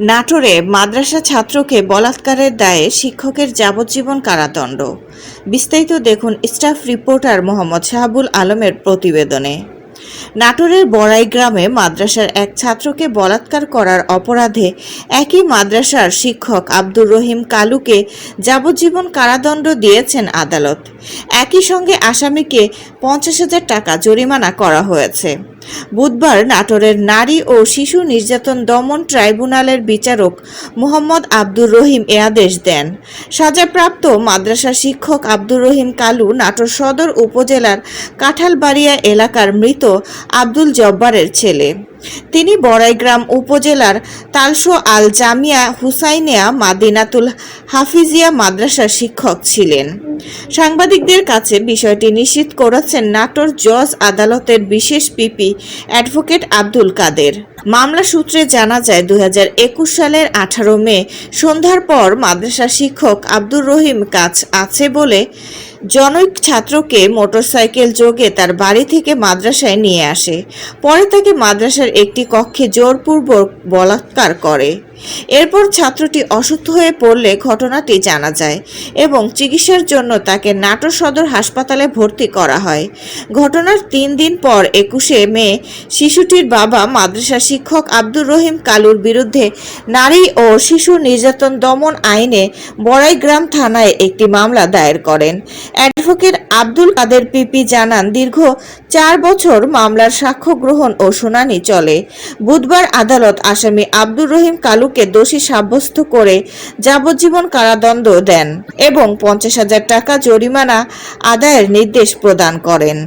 নাটোরে মাদ্রাসা ছাত্রকে বলাৎকারের দায়ে শিক্ষকের যাবজ্জীবন কারাদণ্ড। বিস্তারিত দেখুন স্টাফ রিপোর্টার মোহাম্মদ শাহাবুল আলমের প্রতিবেদনে। নাটোরের বড়াই গ্রামে মাদ্রাসার এক ছাত্রকে বলাৎকার করার অপরাধে একই মাদ্রাসার শিক্ষক আব্দুর রহিম কালুকে যাবজ্জীবন কারাদণ্ড দিয়েছেন আদালত। একই সঙ্গে আসামিকে পঞ্চাশ হাজার টাকা জরিমানা করা হয়েছে। বুধবার নাটোরের নারী ও শিশু নির্যাতন দমন ট্রাইব্যুনালের বিচারক মোহাম্মদ আব্দুর রহিম এ আদেশ দেন। সাজাপ্রাপ্ত মাদ্রাসা শিক্ষক আব্দুর রহিম কালু নাটোর সদর উপজেলার কাঁঠালবাড়িয়া এলাকার মৃত আব্দুল জব্বারের ছেলে। তিনি বড়াইগ্রাম উপজেলার তালসো আল জামিয়া হুসাইনিয়া মাদিনাতুল হাফিজিয়া মাদ্রাসার শিক্ষক ছিলেন। সাংবাদিকদের কাছে বিষয়টি নিশ্চিত করেছেন নাটোর জজ আদালতের বিশেষ পিপি অ্যাডভোকেট আব্দুল কাদের। মামলা সূত্রে জানা যায় দুই হাজার একুশ সালের আঠারো মে সন্ধ্যার পর মাদ্রাসা শিক্ষক আব্দুর রহিম কাজ আছে বলে জনৈক ছাত্রকে মোটরসাইকেল যোগে তার বাড়ি থেকে মাদ্রাসায় নিয়ে আসে। পরে তাকে মাদ্রাসার একটি কক্ষে জোরপূর্বক বলাৎকার করে। এরপর ছাত্রটি অসুস্থ হয়ে পড়লে ঘটনাটি জানা যায় এবং চিকিৎসার জন্য তাকে নাটোর সদর হাসপাতালে ভর্তি করা হয়। ঘটনার তিন দিন পর একুশে মে, শিশুটির বাবা মাদ্রাসা শিক্ষক আব্দুর রহিম কালুর বিরুদ্ধে নারী ও শিশু নির্যাতন দমন আইনে বড়াইগ্রাম থানায় একটি মামলা দায়ের করেন। অ্যাডভোকেট আব্দুল কাদের পিপি জানান, দীর্ঘ চার বছর মামলার সাক্ষ্য গ্রহণ ও শুনানি চলে। বুধবার আদালত আসামি আব্দুর রহিম কালুকে দোষী সাব্যস্ত করে যাবজ্জীবন কারাদণ্ড দেন এবং পঞ্চাশ হাজার টাকা জরিমানা আদায়ের নির্দেশ প্রদান করেন।